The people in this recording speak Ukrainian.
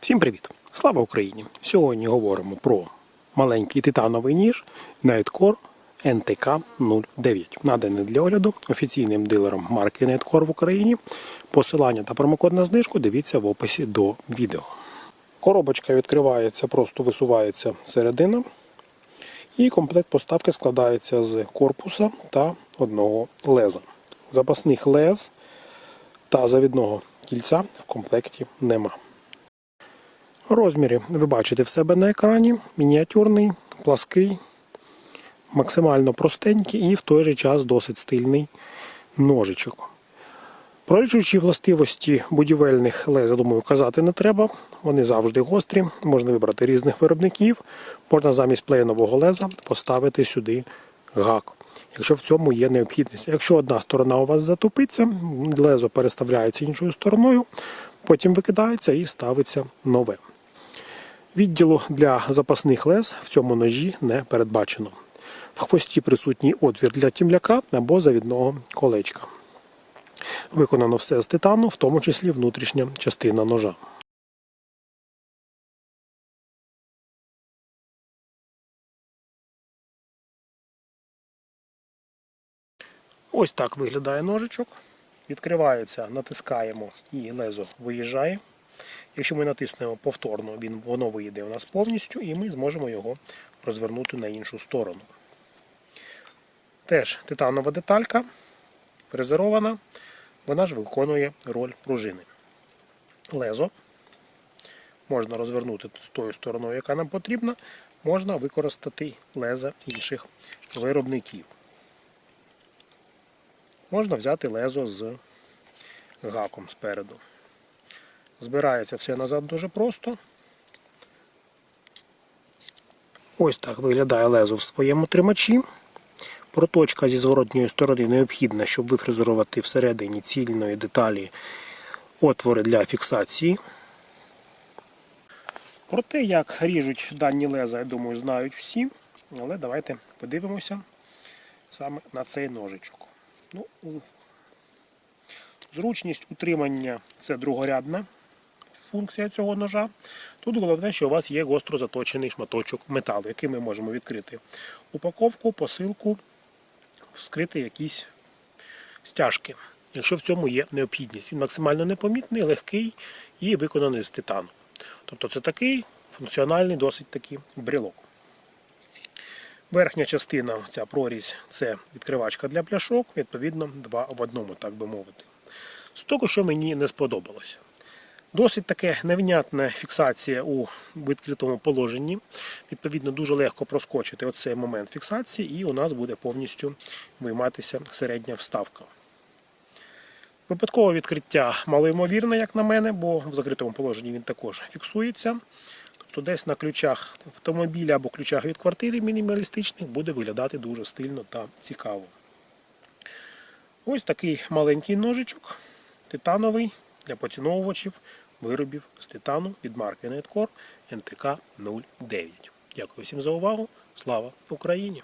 Всім привіт! Слава Україні! Сьогодні говоримо про маленький титановий ніж Nightcore NTK 09, наданий для огляду офіційним дилером марки Nightcore в Україні. Посилання та промокод на знижку дивіться в описі до відео. Коробочка відкривається, просто висувається середина. І комплект поставки складається з корпуса та одного леза. Запасних лез та завідного кільця в комплекті нема. Розміри ви бачите в себе на екрані. Мініатюрний, плаский, максимально простенький і в той же час досить стильний ножичок. Про рішучі властивості будівельних лез, я думаю, казати не треба. Вони завжди гострі, можна вибрати різних виробників, можна замість плейнового леза поставити сюди гак, якщо в цьому є необхідність. Якщо одна сторона у вас затупиться, лезо переставляється іншою стороною, потім викидається і ставиться нове. Відділу для запасних лез в цьому ножі не передбачено. В хвості присутній отвір для тімляка або завідного колечка. Виконано все з титану, в тому числі внутрішня частина ножа. Ось так виглядає ножичок. Відкривається, натискаємо і лезо виїжджає. Якщо ми натиснемо повторно, він, воно вийде у нас повністю і ми зможемо його розвернути на іншу сторону. Теж титанова деталька, фрезерована, вона ж виконує роль пружини. Лезо можна розвернути з тою стороною, яка нам потрібна, можна використати леза інших виробників. Можна взяти лезо з гаком спереду. Збирається все назад дуже просто. Ось так виглядає лезо в своєму тримачі. Проточка зі зворотньої сторони необхідна, щоб вифрезерувати всередині цільної деталі отвори для фіксації. Про те, як ріжуть дані леза, я думаю, знають всі. Але давайте подивимося саме на цей ножичок. Ну, Зручність утримання це другорядна функція цього ножа. Тут головне, що у вас є гостро заточений шматочок металу, який ми можемо відкрити упаковку, посилку, вскрити якісь стяжки, якщо в цьому є необхідність. Він максимально непомітний, легкий і виконаний з титану. Тобто це такий функціональний, досить такий брелок. Верхня частина, ця прорізь, це відкривачка для пляшок, відповідно, два в одному, так би мовити. З того, що мені не сподобалося. Досить таке невнятна фіксація у відкритому положенні. Відповідно, дуже легко проскочити оцей момент фіксації, і у нас буде повністю вийматися середня вставка. Випадкове відкриття малоймовірне, як на мене, бо в закритому положенні він також фіксується. Тобто десь на ключах автомобіля або ключах від квартири мінімалістичних буде виглядати дуже стильно та цікаво. Ось такий маленький ножичок, титановий для поціновувачів виробів з титану від марки Netcore NTK 09. Дякую всім за увагу. Слава Україні!